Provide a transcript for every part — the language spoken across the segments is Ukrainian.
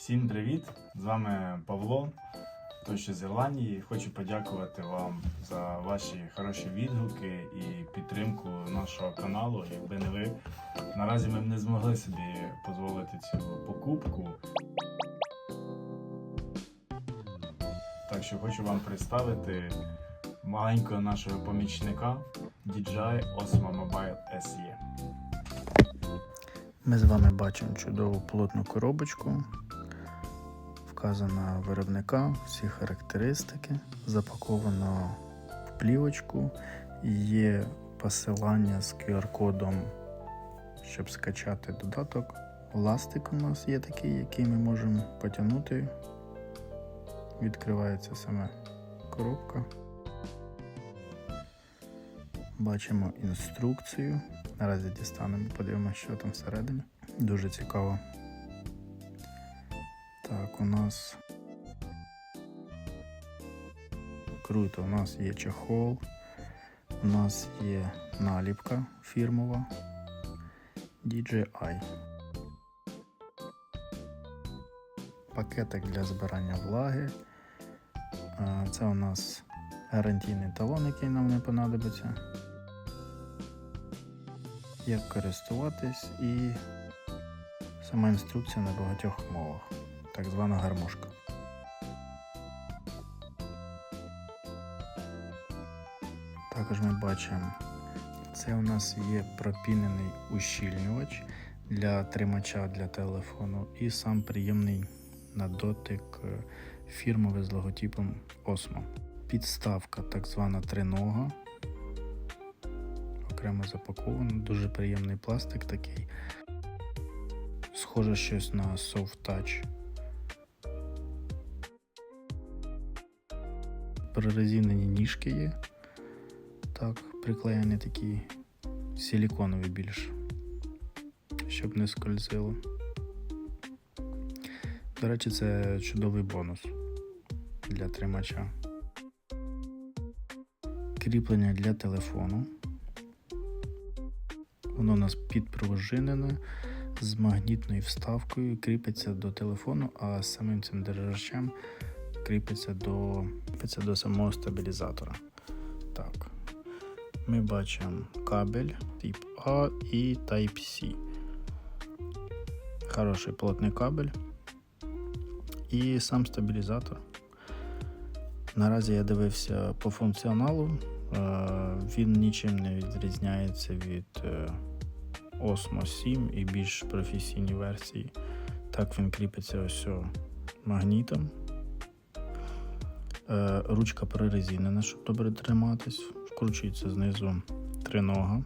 Всім привіт! З вами Павло, той що з Ірландії. Хочу подякувати вам за ваші хороші відгуки і підтримку нашого каналу. Якби не ви, наразі ми б не змогли собі дозволити цю покупку. Так що хочу вам представити маленького нашого помічника DJI Osmo Mobile. SE. Ми з вами бачимо чудову плотну коробочку. Вказано виробника, всі характеристики, запаковано в плівочку. Є посилання з QR-кодом, щоб скачати додаток. Ластик у нас є такий, який ми можемо потягнути. Відкривається саме коробка. Бачимо інструкцію. Наразі дістанемо, подивимося, що там всередині. Дуже цікаво. Так, у нас круто, у нас є чехол, у нас є наліпка фірмова DJI. Пакетик для збирання влаги. Це у нас гарантійний талон, який нам не понадобиться як користуватись і сама інструкція на багатьох мовах, так звана гармошка. Також ми бачимо, це у нас є пропінений ущільнювач для тримача для телефону і сам приємний на дотик е, фірмовий з логотипом Osmo. Підставка так звана тринога окремо запаковано. Дуже приємний пластик такий. Схоже щось на Soft Touch. Прорезинені ніжки є. Так, приклеєні такі силіконові більш, щоб не скользило. До речі, це чудовий бонус для тримача. Кріплення для телефону. Воно у нас підпружинене з магнітною вставкою, кріпиться до телефону, а самим цим держачем кріпиться до, кріпиться до самого стабілізатора. Так. Ми бачимо кабель тип А і Type-C. Хороший плотний кабель. І сам стабілізатор. Наразі я дивився по функціоналу. Е, Він нічим не відрізняється від е, Osmo 7 і більш професійні версії. Так він кріпиться ось магнітом. Е, Ручка прорезинена, щоб добре триматись. Вкручується знизу тринога.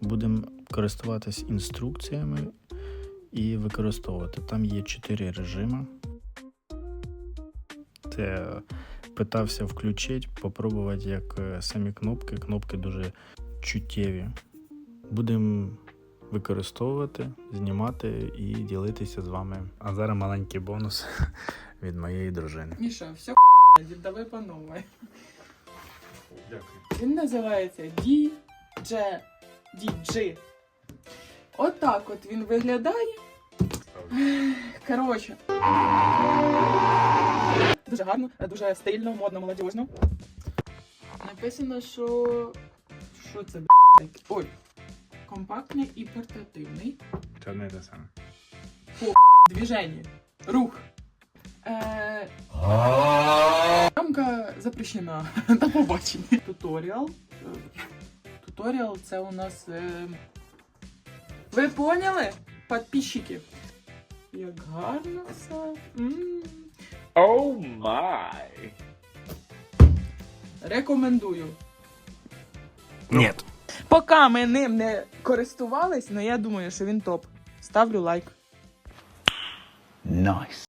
Будемо користуватись інструкціями і використовувати. Там є 4 режими. Це питався включити, попробувати як е, самі кнопки. Кнопки дуже чуттєві. Будемо використовувати, знімати і ділитися з вами. А зараз маленький бонус від моєї дружини. Міша, все віддави по новой. Дякую. Він називається DJ. DJ. Отак от він виглядає. Коротше. Дуже гарно, дуже стильно, модно, молодіжно. Написано, що. Що це, блядь? Ой. Компактний і портативний. Це не те саме. Движение. Рух. Е... Рамка запрещена. До побачення. Туторіал. Туторіал це у нас. Е... Ви поняли? Подписчики. Як гарно все. М. Oh my. Рекомендую. Ні. Поки ми ним не користувались, але я думаю, що він топ. Ставлю лайк. Nice.